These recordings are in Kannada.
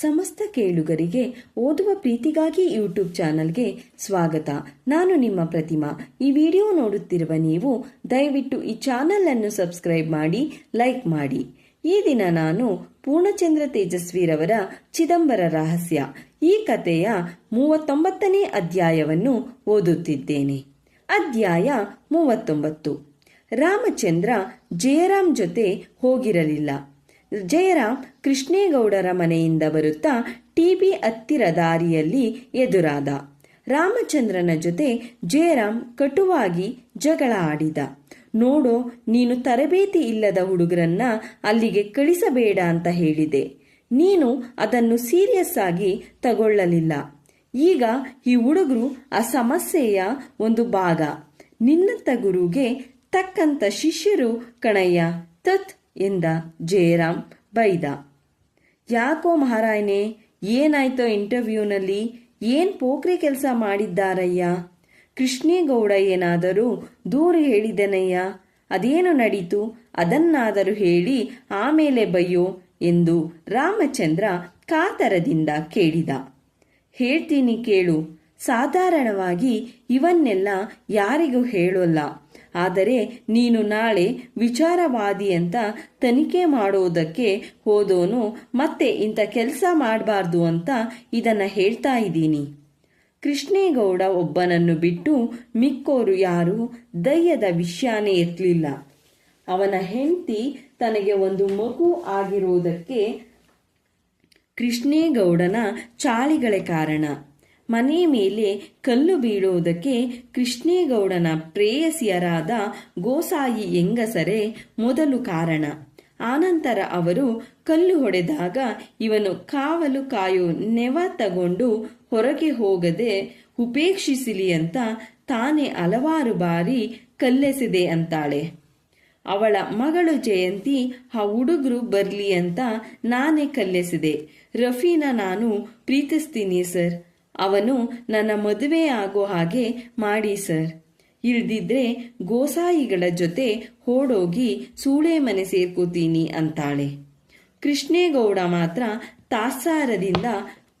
ಸಮಸ್ತ ಕೇಳುಗರಿಗೆ ಓದುವ ಪ್ರೀತಿಗಾಗಿ ಯೂಟ್ಯೂಬ್ ಚಾನಲ್ಗೆ ಸ್ವಾಗತ. ನಾನು ನಿಮ್ಮ ಪ್ರತಿಮಾ. ಈ ವಿಡಿಯೋ ನೋಡುತ್ತಿರುವ ನೀವು ದಯವಿಟ್ಟು ಈ ಚಾನಲ್ ಅನ್ನು ಸಬ್ಸ್ಕ್ರೈಬ್ ಮಾಡಿ, ಲೈಕ್ ಮಾಡಿ. ಈ ದಿನ ನಾನು ಪೂರ್ಣಚಂದ್ರ ತೇಜಸ್ವಿರವರ ಚಿದಂಬರ ರಹಸ್ಯ. ಈ ಕಥೆಯ ಮೂವತ್ತೊಂಬತ್ತನೇ ಅಧ್ಯಾಯವನ್ನು ಓದುತ್ತಿದ್ದೇನೆ. ಅಧ್ಯಾಯ ಮೂವತ್ತೊಂಬತ್ತು. ರಾಮಚಂದ್ರ ಜಯರಾಮ್ ಜೊತೆ ಹೋಗಿರಲಿಲ್ಲ. ಜಯರಾಮ್ ಕೃಷ್ಣೇಗೌಡರ ಮನೆಯಿಂದ ಬರುತ್ತಾ ಟಿಬಿ ಹತ್ತಿರ ದಾರಿಯಲ್ಲಿ ಎದುರಾದ. ರಾಮಚಂದ್ರನ ಜೊತೆ ಜಯರಾಮ್ ಕಟುವಾಗಿ ಜಗಳ ಆಡಿದ. ನೋಡೋ, ನೀನು ತರಬೇತಿ ಇಲ್ಲದ ಹುಡುಗರನ್ನ ಅಲ್ಲಿಗೆ ಕಳಿಸಬೇಡ ಅಂತ ಹೇಳಿದೆ. ನೀನು ಅದನ್ನು ಸೀರಿಯಸ್ ಆಗಿ ತಗೊಳ್ಳಲಿಲ್ಲ. ಈಗ ಈ ಹುಡುಗರು ಆ ಸಮಸ್ಯೆಯ ಒಂದು ಭಾಗ. ನಿನ್ನಂತ ಗುರುಗೆ ತಕ್ಕಂತ ಶಿಷ್ಯರು ಕಣಯ್ಯ. ತತ್. ಎಂದ ಜಯರಾಮ್ ಬೈದ. ಯಾಕೋ ಮಹಾರಾಯನೆ, ಏನಾಯ್ತೋ ಇಂಟರ್ವ್ಯೂನಲ್ಲಿ ಏನ್ ಪೋಖ್ರಿ ಕೆಲಸ ಮಾಡಿದ್ದಾರಯ್ಯ? ಕೃಷ್ಣೇಗೌಡ ಏನಾದರೂ ದೂರು ಹೇಳಿದನಯ್ಯ? ಅದೇನು ನಡೀತು? ಅದನ್ನಾದರೂ ಹೇಳಿ ಆಮೇಲೆ ಬಯ್ಯೋ ಎಂದು ರಾಮಚಂದ್ರ ಕಾತರದಿಂದ ಕೇಳಿದ. ಹೇಳ್ತೀನಿ ಕೇಳು, ಸಾಧಾರಣವಾಗಿ ಇವನ್ನೆಲ್ಲ ಯಾರಿಗೂ ಹೇಳೋಲ್ಲ. ಆದರೆ ನೀನು ನಾಳೆ ವಿಚಾರವಾದಿ ಅಂತ ತನಿಖೆ ಮಾಡೋದಕ್ಕೆ ಹೋದೋನು, ಮತ್ತೆ ಇಂಥ ಕೆಲಸ ಮಾಡಬಾರ್ದು ಅಂತ ಇದನ್ನ ಹೇಳ್ತಾ ಇದ್ದೀನಿ. ಕೃಷ್ಣೇಗೌಡ ಒಬ್ಬನನ್ನು ಬಿಟ್ಟು ಮಿಕ್ಕೋರು ಯಾರು ದಯ್ಯದ ವಿಷಯನೇ ಎತ್ತಲಿಲ್ಲ ಅವನ ಹೆಂಡತಿ ತನಗೆ ಒಂದು ಮಗು ಆಗಿರುವುದಕ್ಕೆ ಕೃಷ್ಣೇಗೌಡನ ಚಾಳಿಗಳೇ ಕಾರಣ. ಮನೆ ಮೇಲೆ ಕಲ್ಲು ಬೀಳುವುದಕ್ಕೆ ಕೃಷ್ಣೇಗೌಡನ ಪ್ರೇಯಸಿಯರಾದ ಗೋಸಾಯಿ ಎಂಗಸರೇ ಮೊದಲು ಕಾರಣ. ಆನಂತರ ಅವರು ಕಲ್ಲು ಹೊಡೆದಾಗ ಇವನು ಕಾವಲು ಕಾಯೋ ನೆವ ತಗೊಂಡು ಹೊರಗೆ ಹೋಗದೆ ಉಪೇಕ್ಷಿಸಲಿ ಅಂತ ತಾನೇ ಹಲವಾರು ಬಾರಿ ಕಲ್ಲೆಸೆದೆ ಅಂತಾಳೆ. ಅವಳ ಮಗಳು ಜಯಂತಿ ಆ ಹುಡುಗರು ಬರಲಿ ಅಂತ ನಾನೇ ಕಲ್ಲೆಸಿದೆ. ರಫೀನ ನಾನು ಪ್ರೀತಿಸ್ತೀನಿ ಸರ್. ಅವನು ನನ್ನ ಮದುವೆ ಆಗೋ ಹಾಗೆ ಮಾಡಿ, ಸರ್. ಇಳ್ದಿದ್ರೆ ಗೋಸಾಯಿಗಳ ಜೊತೆ ಓಡೋಗಿ ಸೂಳೆ ಮನೆ ಸೇರ್ಕೋತೀನಿ ಅಂತಾಳೆ. ಕೃಷ್ಣೇಗೌಡ ಮಾತ್ರ ತಾತ್ಸಾರದಿಂದ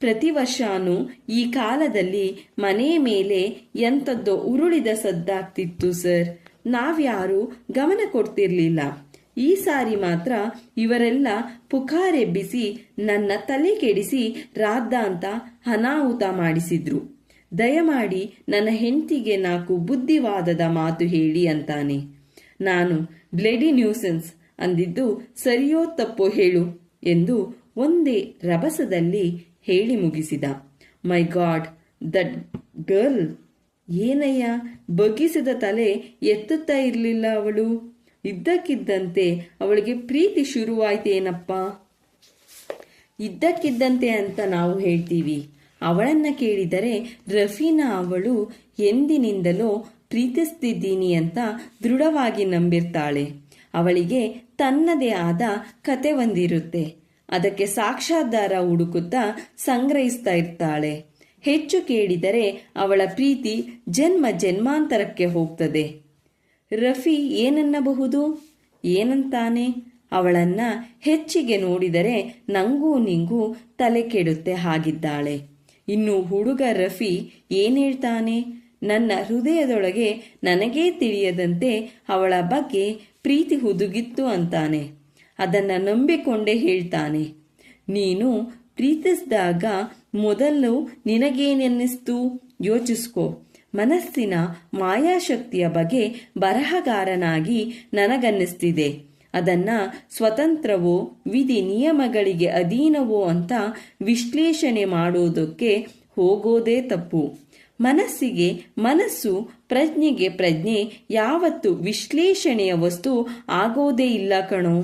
ಪ್ರತಿ ವರ್ಷನೂ ಈ ಕಾಲದಲ್ಲಿ ಮನೆ ಮೇಲೆ ಎಂಥದ್ದೋ ಉರುಳಿದ ಸದ್ದಾಗ್ತಿತ್ತು, ಸರ್. ನಾವ್ಯಾರೂ ಗಮನ ಕೊಡ್ತಿರ್ಲಿಲ್ಲ. ಈ ಸಾರಿ ಮಾತ್ರ ಇವರೆಲ್ಲ ಪುಕಾರೆಬ್ಬಿಸಿ ನನ್ನ ತಲೆ ಕೆಡಿಸಿ ರಾದ್ದಾಂತ ಅನಾಹುತ ಮಾಡಿಸಿದ್ರು. ದಯಮಾಡಿ ನನ್ನ ಹೆಂಡತಿಗೆ ನಾಲ್ಕು ಬುದ್ಧಿವಾದದ ಮಾತು ಹೇಳಿ ಅಂತಾನೆ. ನಾನು ಬ್ಲೆಡಿ ನ್ಯೂಸೆನ್ಸ್ ಅಂದಿದ್ದು ಸರಿಯೋ ತಪ್ಪೋ ಹೇಳು ಎಂದು ಒಂದೇ ರಭಸದಲ್ಲಿ ಹೇಳಿ ಮುಗಿಸಿದ. My god, that girl. ಏನಯ್ಯ, ಬಗ್ಗಿಸಿದ ತಲೆ ಎತ್ತುತ್ತಾ ಇರಲಿಲ್ಲ ಅವಳು. ಇದ್ದಕ್ಕಿದ್ದಂತೆ ಅವಳಿಗೆ ಪ್ರೀತಿ ಶುರುವಾಯ್ತೇನಪ್ಪ ಇದ್ದಕ್ಕಿದ್ದಂತೆ ಅಂತ ನಾವು ಹೇಳ್ತೀವಿ. ಅವಳನ್ನ ಕೇಳಿದರೆ ರಫೀನಾ ಅವಳು ಎಂದಿನಿಂದಲೋ ಪ್ರೀತಿಸ್ತಿದ್ದೀನಿ ಅಂತ ದೃಢವಾಗಿ ನಂಬಿರ್ತಾಳೆ. ಅವಳಿಗೆ ತನ್ನದೇ ಆದ ಕತೆ ಒಂದಿರುತ್ತೆ. ಅದಕ್ಕೆ ಸಾಕ್ಷಾಧಾರ ಹುಡುಕುತ್ತಾ ಸಂಗ್ರಹಿಸ್ತಾ ಇರ್ತಾಳೆ. ಹೆಚ್ಚು ಕೇಳಿದರೆ ಅವಳ ಪ್ರೀತಿ ಜನ್ಮ ಜನ್ಮಾಂತರಕ್ಕೆ ಹೋಗ್ತದೆ. ರಫಿ ಏನನ್ನಬಹುದು? ಏನಂತಾನೆ? ಅವಳನ್ನ ಹೆಚ್ಚಿಗೆ ನೋಡಿದರೆ ನಂಗೂ ನಿಂಗೂ ತಲೆ ಕೆಡುತ್ತೆ ಹಾಗಿದ್ದಾಳೆ. ಇನ್ನು ಹುಡುಗ ರಫಿ ಏನ್ ಹೇಳ್ತಾನೆ? ನನ್ನ ಹೃದಯದೊಳಗೆ ನನಗೇ ತಿಳಿಯದಂತೆ ಅವಳ ಬಗ್ಗೆ ಪ್ರೀತಿ ಹುದುಗಿತ್ತು ಅಂತಾನೆ. ಅದನ್ನ ನಂಬಿಕೊಂಡೇ ಹೇಳ್ತಾನೆ. ನೀನು ಪ್ರೀತಿಸಿದಾಗ ಮೊದಲು ನಿನಗೇನೆನ್ನಿಸ್ತು? ಯೋಚಿಸ್ಕೋ. ಮನಸ್ಸಿನ ಮಾಯಾಶಕ್ತಿಯ ಬಗ್ಗೆ ಬರಹಗಾರನಾಗಿ ನನಗನ್ನಿಸ್ತಿದೆ. ಅದನ್ನ ಸ್ವತಂತ್ರವೋ, ವಿಧಿ ನಿಯಮಗಳಿಗೆ ಅಧೀನವೋ ಅಂತ ವಿಶ್ಲೇಷಣೆ ಮಾಡೋದಕ್ಕೆ ಹೋಗೋದೇ ತಪ್ಪು. ಮನಸ್ಸಿಗೆ ಮನಸ್ಸು, ಪ್ರಜ್ಞೆಗೆ ಪ್ರಜ್ಞೆ, ಯಾವತ್ತು ವಿಶ್ಲೇಷಣೆಯ ವಸ್ತು ಆಗೋದೇ ಇಲ್ಲ ಕಣೋ.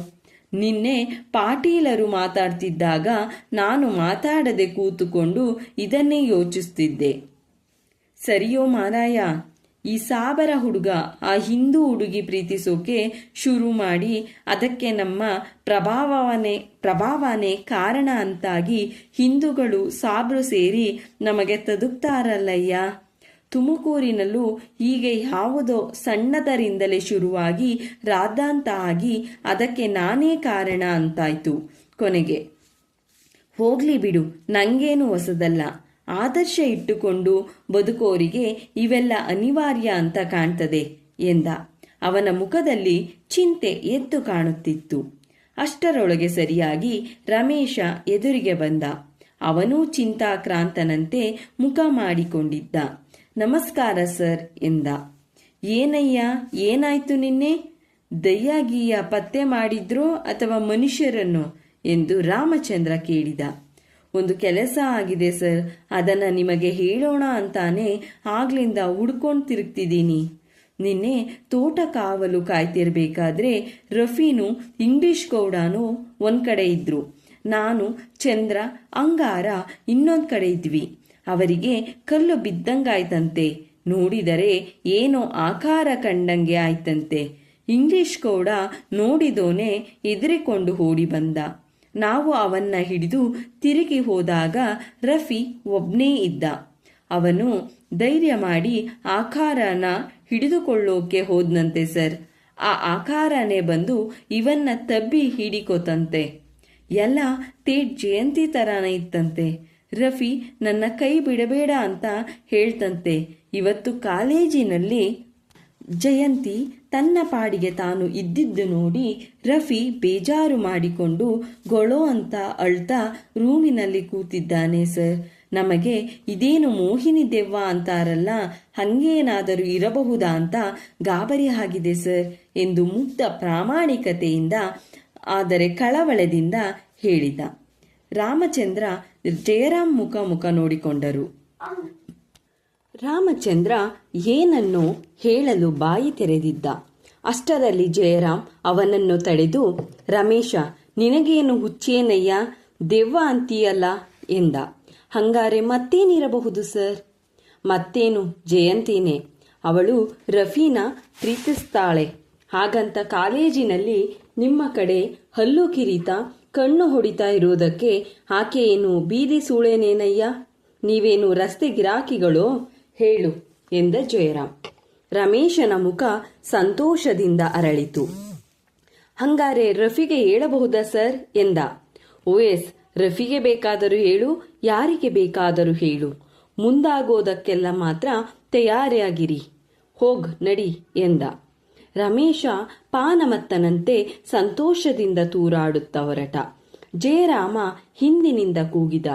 ನಿನ್ನೆ ಪಾಟೀಲರು ಮಾತಾಡ್ತಿದ್ದಾಗ ನಾನು ಮಾತಾಡದೆ ಕೂತುಕೊಂಡು ಇದನ್ನೇ ಯೋಚಿಸ್ತಿದ್ದೆ. ಸರಿಯೋ ಮಾರಾಯ, ಈ ಸಾಬರ ಹುಡುಗ ಆ ಹಿಂದೂ ಹುಡುಗಿ ಪ್ರೀತಿಸೋಕೆ ಶುರು ಮಾಡಿ ಅದಕ್ಕೆ ನಮ್ಮ ಪ್ರಭಾವನೆ ಪ್ರಭಾವನೇ ಕಾರಣ ಅಂತಾಗಿ ಹಿಂದೂಗಳು ಸಾಬ್ರು ಸೇರಿ ನಮಗೆ ತದುಕ್ತಾರಲ್ಲಯ್ಯ ತುಮಕೂರಿನಲ್ಲೂ ಹೀಗೆ ಯಾವುದೋ ಸಣ್ಣದರಿಂದಲೇ ಶುರುವಾಗಿ ರಾದ್ದಾಂತ ಆಗಿ ಅದಕ್ಕೆ ನಾನೇ ಕಾರಣ ಅಂತಾಯ್ತು ಕೊನೆಗೆ. ಹೋಗ್ಲಿ ಬಿಡು, ನಂಗೇನು ಹೊಸದಲ್ಲ. ಆದರ್ಶ ಇಟ್ಟುಕೊಂಡು ಬದುಕೋರಿಗೆ ಇವೆಲ್ಲ ಅನಿವಾರ್ಯ ಅಂತ ಕಾಣ್ತದೆ ಎಂದ. ಅವನ ಮುಖದಲ್ಲಿ ಚಿಂತೆ ಎದ್ದು ಕಾಣುತ್ತಿತ್ತು. ಅಷ್ಟರೊಳಗೆ ಸರಿಯಾಗಿ ರಮೇಶ ಎದುರಿಗೆ ಬಂದ. ಅವನೂ ಚಿಂತಾಕ್ರಾಂತನಂತೆ ಮುಖ ಮಾಡಿಕೊಂಡಿದ್ದ. ನಮಸ್ಕಾರ ಸರ್ ಎಂದ. ಏನಯ್ಯ, ಏನಾಯ್ತು ನಿನ್ನೆ? ದಯ್ಯಾಗಿಯ ಪತ್ತೆ ಮಾಡಿದ್ರೋ ಅಥವಾ ಮನುಷ್ಯರನ್ನು? ಎಂದು ರಾಮಚಂದ್ರ ಕೇಳಿದ. ಒಂದು ಕೆಲಸ ಆಗಿದೆ, ಸರ್. ಅದನ್ನ ನಿಮಗೆ ಹೇಳೋಣ ಅಂತಾನೆ ಆಗ್ಲಿಂದ ಹುಡ್ಕೊಂಡು ತಿರುಗ್ತಿದ್ದೀನಿ. ನಿನ್ನೆ ತೋಟ ಕಾವಲು ಕಾಯ್ತಿರ್ಬೇಕಾದ್ರೆ ರಫೀನು ಇಂಗ್ಲಿಷ್ ಗೌಡನು ಒಂದು ಕಡೆ ಇದ್ದರು ನಾನು, ಚಂದ್ರ, ಅಂಗಾರ ಇನ್ನೊಂದು ಕಡೆ ಇದ್ವಿ. ಅವರಿಗೆ ಕಲ್ಲು ಬಿದ್ದಂಗಾಯ್ತಂತೆ. ನೋಡಿದರೆ ಏನೋ ಆಕಾರ ಕಂಡಂಗೆ ಆಯ್ತಂತೆ. ಇಂಗ್ಲಿಷ್ ಗೌಡ ನೋಡಿದೋನೆ ಎದುರಿಕೊಂಡು ಓಡಿ ಬಂದ. ನಾವು ಅವನ್ನ ಹಿಡಿದು ತಿರುಗಿ ಹೋದಾಗ ರಫಿ ಒಬ್ನೇ ಇದ್ದ. ಅವನು ಧೈರ್ಯ ಮಾಡಿ ಆಕಾರನ ಹಿಡಿದುಕೊಳ್ಳೋಕೆ ಹೋದ್ನಂತೆ ಸರ್. ಆ ಆಕಾರನೇ ಬಂದು ಇವನ್ನ ತಬ್ಬಿ ಹಿಡಿಕೋತಂತೆ. ಎಲ್ಲ ತೇಟ್ ಜಯಂತಿ ತರಾನ ಇತ್ತಂತೆ. ರಫಿ ನನ್ನ ಕೈ ಬಿಡಬೇಡ ಅಂತ ಹೇಳ್ತಂತೆ. ಇವತ್ತು ಕಾಲೇಜಿನಲ್ಲಿ ಜಯಂತಿ ತನ್ನ ಪಾಡಿಗೆ ತಾನು ಇದ್ದಿದ್ದು ನೋಡಿ ರಫಿ ಬೇಜಾರು ಮಾಡಿಕೊಂಡು ಗೊಳೋ ಅಂತ ಅಳ್ತಾ ರೂಮಿನಲ್ಲಿ ಕೂತಿದ್ದಾನೆ, ಸರ್. ನಮಗೆ ಇದೇನು ಮೋಹಿನಿ ದೆವ್ವ ಅಂತಾರಲ್ಲ, ಹಂಗೇನಾದರೂ ಇರಬಹುದಾ ಅಂತ ಗಾಬರಿ ಆಗಿದೆ, ಸರ್ ಎಂದು ಮುಕ್ತ ಪ್ರಾಮಾಣಿಕತೆಯಿಂದ, ಆದರೆ ಕಳವಳದಿಂದ ಹೇಳಿದ. ರಾಮಚಂದ್ರ ಜಯರಾಮ್ ಮುಖ ಮುಖ ನೋಡಿಕೊಂಡರು. ರಾಮಚಂದ್ರ ಏನನ್ನು ಹೇಳಲು ಬಾಯಿ ತೆರೆದಿದ್ದ. ಅಷ್ಟರಲ್ಲಿ ಜಯರಾಮ್ ಅವನನ್ನು ತಡೆದು, ರಮೇಶ, ನಿನಗೇನು ಹುಚ್ಚೇನಯ್ಯ? ದೆವ್ವ ಅಂತೀಯಲ್ಲ? ಎಂದ. ಹಂಗಾರೆ ಮತ್ತೇನಿರಬಹುದು ಸರ್? ಮತ್ತೇನು? ಜಯಂತಿನೇ. ಅವಳು ರಫೀನ ಪ್ರೀತಿಸ್ತಾಳೆ. ಹಾಗಂತ ಕಾಲೇಜಿನಲ್ಲಿ ನಿಮ್ಮ ಕಡೆ ಹಲ್ಲು ಕಿರೀತ, ಕಣ್ಣು ಹೊಡಿತಾ ಇರೋದಕ್ಕೆ ಆಕೆ ಏನು ಬೀದಿ ಸೂಳೆನೇನಯ್ಯ? ನೀವೇನು ರಸ್ತೆ ಗಿರಾಕಿಗಳೋ? ಹೇಳು ಎಂದ ಜಯರಾಮ್ ರಮೇಶನ ಮುಖ ಸಂತೋಷದಿಂದ ಅರಳಿತು. ಹಂಗಾರೆ ರಫಿಗೆ ಹೇಳಬಹುದಾ ಸರ್ ಎಂದ. ಓಎಸ್, ರಫಿಗೆ ಬೇಕಾದರೂ ಹೇಳು, ಯಾರಿಗೆ ಬೇಕಾದರೂ ಹೇಳು. ಮುಂದಾಗೋದಕ್ಕೆಲ್ಲ ಮಾತ್ರ ತಯಾರಿಯಾಗಿರಿ ಹೋಗ್, ನಡಿ ಎಂದ. ರಮೇಶ ಪಾನಮತ್ತನಂತೆ ಸಂತೋಷದಿಂದ ತೂರಾಡುತ್ತ ಹೊರಟ. ಜಯರಾಮ ಹಿಂದಿನಿಂದ ಕೂಗಿದ.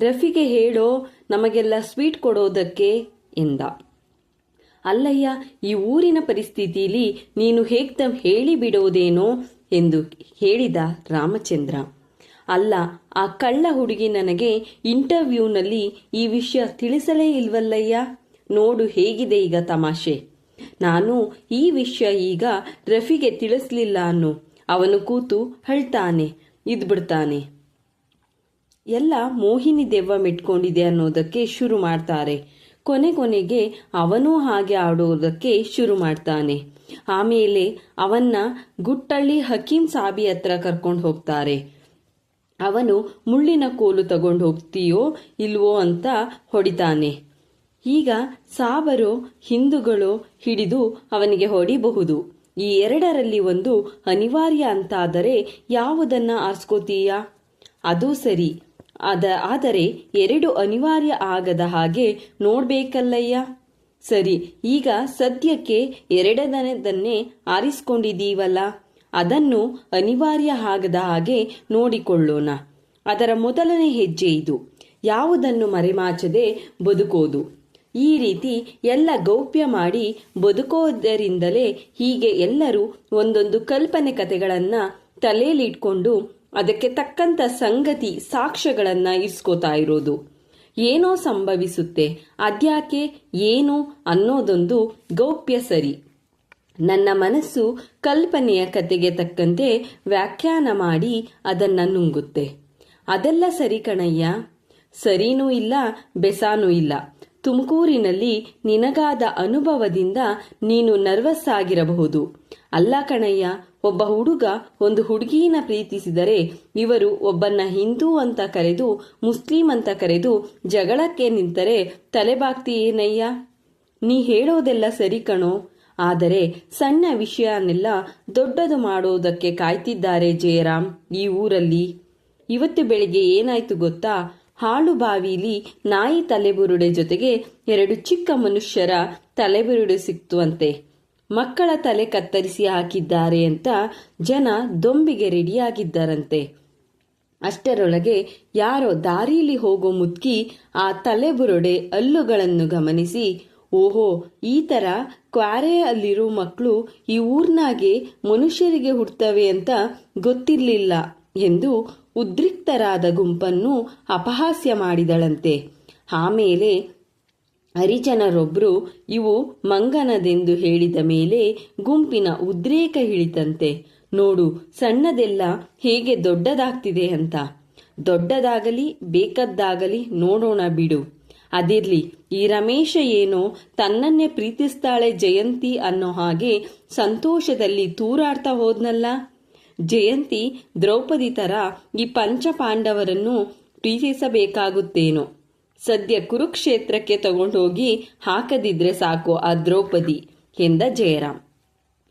ರಫಿಗೆ ಹೇಳೋ, ನಮಗೆಲ್ಲ ಸ್ವೀಟ್ ಕೊಡೋದಕ್ಕೆ ಎಂದ. ಅಲ್ಲಯ್ಯ, ಈ ಊರಿನ ಪರಿಸ್ಥಿತಿಯಲ್ಲಿ ನೀನು ಹೇಗ್ತ ಹೇಳಿ ಬಿಡೋದೇನೋ ಎಂದು ಹೇಳಿದ ರಾಮಚಂದ್ರ. ಅಲ್ಲ, ಆ ಕಳ್ಳ ಹುಡುಗಿ ನನಗೆ ಇಂಟರ್ವ್ಯೂನಲ್ಲಿ ಈ ವಿಷಯ ತಿಳಿಸಲೇ ಇಲ್ವಲ್ಲಯ್ಯ? ನೋಡು ಹೇಗಿದೆ ಈಗ ತಮಾಷೆ. ನಾನು ಈ ವಿಷಯ ಈಗ ರಫಿಗೆ ತಿಳಿಸ್ಲಿಲ್ಲ ಅನ್ನು. ಅವನು ಕೂತು ಹಳ್ತಾನೆ ಇದ್ಬಿಡ್ತಾನೆ ಎಲ್ಲ ಮೋಹಿನಿ ದೆವ್ವ ಮೆಟ್ಕೊಂಡಿದೆ ಅನ್ನೋದಕ್ಕೆ ಶುರು ಮಾಡ್ತಾರೆ. ಕೊನೆ ಕೊನೆಗೆ ಅವನೂ ಹಾಗೆ ಆಡುವುದಕ್ಕೆ ಶುರು ಮಾಡ್ತಾನೆ. ಆಮೇಲೆ ಅವನ್ನ ಗುಟ್ಟಳ್ಳಿ ಹಕೀಂ ಸಾಬಿ ಹತ್ರ ಕರ್ಕೊಂಡು ಹೋಗ್ತಾರೆ. ಅವನು ಮುಳ್ಳಿನ ಕೋಲು ತಗೊಂಡು ಹೋಗ್ತೀಯೋ ಇಲ್ವೋ ಅಂತ ಹೊಡಿತಾನೆ. ಈಗ ಸಾಬರು ಹಿಂದುಗಳು ಹಿಡಿದು ಅವನಿಗೆ ಹೊಡಿಬಹುದು. ಈ ಎರಡರಲ್ಲಿ ಒಂದು ಅನಿವಾರ್ಯ ಅಂತಾದರೆ ಯಾವುದನ್ನ ಆರಿಸ್ಕೋತೀಯ? ಅದು ಸರಿ. ಅದ ಆದರೆ ಎರಡು ಅನಿವಾರ್ಯ ಆಗದ ಹಾಗೆ ನೋಡ್ಬೇಕಲ್ಲಯ್ಯ? ಸರಿ, ಈಗ ಸದ್ಯಕ್ಕೆ ಎರಡನೇದನ್ನೇ ಆರಿಸಿಕೊಂಡಿದ್ದೀವಲ್ಲ, ಅದನ್ನು ಅನಿವಾರ್ಯ ಆಗದ ಹಾಗೆ ನೋಡಿಕೊಳ್ಳೋಣ. ಅದರ ಮೊದಲನೇ ಹೆಜ್ಜೆ ಇದು. ಯಾವುದನ್ನು ಮರೆಮಾಚದೆ ಬದುಕೋದು. ಈ ರೀತಿ ಎಲ್ಲ ಗೌಪ್ಯ ಮಾಡಿ ಬದುಕೋದರಿಂದಲೇ ಹೀಗೆ ಎಲ್ಲರೂ ಒಂದೊಂದು ಕಲ್ಪನೆ ಕಥೆಗಳನ್ನು ತಲೆಯಲ್ಲಿಟ್ಕೊಂಡು ಅದಕ್ಕೆ ತಕ್ಕಂತ ಸಂಗತಿ ಸಾಕ್ಷ್ಯಗಳನ್ನು ಇಸ್ಕೋತಾ ಇರೋದು. ಏನೋ ಸಂಭವಿಸುತ್ತೆ, ಅದ್ಯಾಕೆ, ಏನು ಅನ್ನೋದೊಂದು ಗೌಪ್ಯ ಸರಿ. ನನ್ನ ಮನಸ್ಸು ಕಲ್ಪನೆಯ ಕತೆಗೆ ತಕ್ಕಂತೆ ವ್ಯಾಖ್ಯಾನ ಮಾಡಿ ಅದನ್ನ ನುಂಗುತ್ತೆ. ಅದೆಲ್ಲ ಸರಿ ಕಣಯ್ಯ? ಸರಿನೂ ಇಲ್ಲ, ಬೆಸಾನೂ ಇಲ್ಲ. ತುಮಕೂರಿನಲ್ಲಿ ನಿನಗಾದ ಅನುಭವದಿಂದ ನೀನು ನರ್ವಸ್ ಆಗಿರಬಹುದು. ಅಲ್ಲ ಕಣಯ್ಯ ಒಬ್ಬ ಹುಡುಗ ಒಂದು ಹುಡುಗಿಯನ್ನ ಪ್ರೀತಿಸಿದರೆ ಇವರು ಒಬ್ಬನ್ನ ಹಿಂದೂ ಅಂತ ಕರೆದು, ಮುಸ್ಲಿಂ ಅಂತ ಕರೆದು ಜಗಳಕ್ಕೆ ನಿಂತರೆ ತಲೆಬಾಗ್ತೀಯೇನಯ್ಯ ನೀ ಹೇಳೋದೆಲ್ಲ ಸರಿ ಕಣೋ. ಆದರೆ ಸಣ್ಣ ವಿಷಯನೆಲ್ಲ ದೊಡ್ಡದು ಮಾಡೋದಕ್ಕೆ ಕಾಯ್ತಿದ್ದಾರೆ ಜಯರಾಮ್ ಈ ಊರಲ್ಲಿ. ಇವತ್ತು ಬೆಳಿಗ್ಗೆ ಏನಾಯ್ತು ಗೊತ್ತಾ? ಹಾಳು ಬಾವಿಲಿ ನಾಯಿ ತಲೆಬುರುಡೆ ಜೊತೆಗೆ ಎರಡು ಚಿಕ್ಕ ಮನುಷ್ಯರ ತಲೆಬುರುಡೆ ಸಿಕ್ತು ಅಂತೆ. ಮಕ್ಕಳ ತಲೆ ಕತ್ತರಿಸಿ ಹಾಕಿದ್ದಾರೆ ಅಂತ ಜನ ದೊಂಬಿಗೆ ರೆಡಿಯಾಗಿದ್ದರಂತೆ. ಅಷ್ಟರೊಳಗೆ ಯಾರೋ ದಾರಿಲಿ ಹೋಗೋ ಮುತ್ಕಿ ಆ ತಲೆಬುರುಡೆ ಹಲ್ಲುಗಳನ್ನು ಗಮನಿಸಿ, ಓಹೋ, ಈ ಥರ ಕ್ವಾರೆ ಅಲ್ಲಿರೋ ಮಕ್ಕಳು ಈ ಊರ್ನಾಗೆ ಮನುಷ್ಯರಿಗೆ ಹುಡ್ತವೆ ಅಂತ ಗೊತ್ತಿರಲಿಲ್ಲ ಎಂದು ಉದ್ರಿಕ್ತರಾದ ಗುಂಪನ್ನು ಅಪಹಾಸ್ಯ ಮಾಡಿದಳಂತೆ. ಆಮೇಲೆ ಹರಿಜನರೊಬ್ಬರು ಇವು ಮಂಗನದೆಂದು ಹೇಳಿದ ಮೇಲೆ ಗುಂಪಿನ ಉದ್ರೇಕ ಹಿಡಿತಂತೆ ನೋಡು, ಸಣ್ಣದೆಲ್ಲ ಹೇಗೆ ದೊಡ್ಡದಾಗ್ತಿದೆ ಅಂತ. ದೊಡ್ಡದಾಗಲಿ, ಬೇಕದ್ದಾಗಲಿ ನೋಡೋಣ ಬಿಡು. ಅದಿರ್ಲಿ, ಈ ರಮೇಶ ಏನೋ ತನ್ನನ್ನೇ ಪ್ರೀತಿಸ್ತಾಳೆ ಜಯಂತಿ ಅನ್ನೋ ಹಾಗೆ ಸಂತೋಷದಲ್ಲಿ ತೂರಾಡ್ತಾ ಹೋದ್ನಲ್ಲ. ಜಯಂತಿ ದ್ರೌಪದಿ ತರ ಈ ಪಂಚಪಾಂಡವರನ್ನು ಪ್ರೀತಿಸಬೇಕಾಗುತ್ತೇನೋ. ಸದ್ಯ ಕುರುಕ್ಷೇತ್ರಕ್ಕೆ ತಗೊಂಡೋಗಿ ಹಾಕದಿದ್ರೆ ಸಾಕು ಆ ದ್ರೌಪದಿ, ಎಂದ ಜಯರಾಮ್.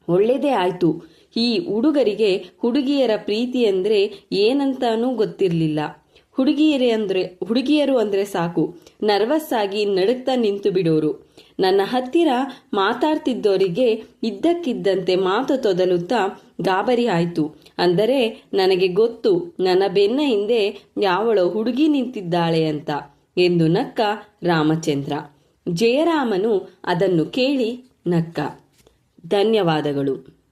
ಒಳ್ಳೆಯದೇ ಆಯ್ತು. ಈ ಹುಡುಗರಿಗೆ ಹುಡುಗಿಯರ ಪ್ರೀತಿ ಅಂದ್ರೆ ಏನಂತಾನೂ ಗೊತ್ತಿರಲಿಲ್ಲ. ಹುಡುಗಿಯರೇ ಅಂದ್ರೆ, ಹುಡುಗಿಯರು ಅಂದ್ರೆ ಸಾಕು. ನರ್ವಸ್ ಆಗಿ ನಡುಕ್ತಾ ನಿಂತು ಬಿಡೋರು. ನನ್ನ ಹತ್ತಿರ ಮಾತಾಡ್ತಿದ್ದವರಿಗೆ ಇದ್ದಕ್ಕಿದ್ದಂತೆ ಮಾತು ತೊದಲುತ್ತಾ ಗಾಬರಿ ಆಯ್ತು. ಅಂದರೆ ನನಗೆ ಗೊತ್ತು, ನನ್ನ ಬೆನ್ನ ಹಿಂದೆ ಯಾವಳೋ ಹುಡುಗಿ ನಿಂತಿದ್ದಾಳೆ ಅಂತ. ಎಂದು ನಕ್ಕ ರಾಮಚಂದ್ರ. ಜಯರಾಮನು ಅದನ್ನು ಕೇಳಿ ನಕ್ಕ. ಧನ್ಯವಾದಗಳು.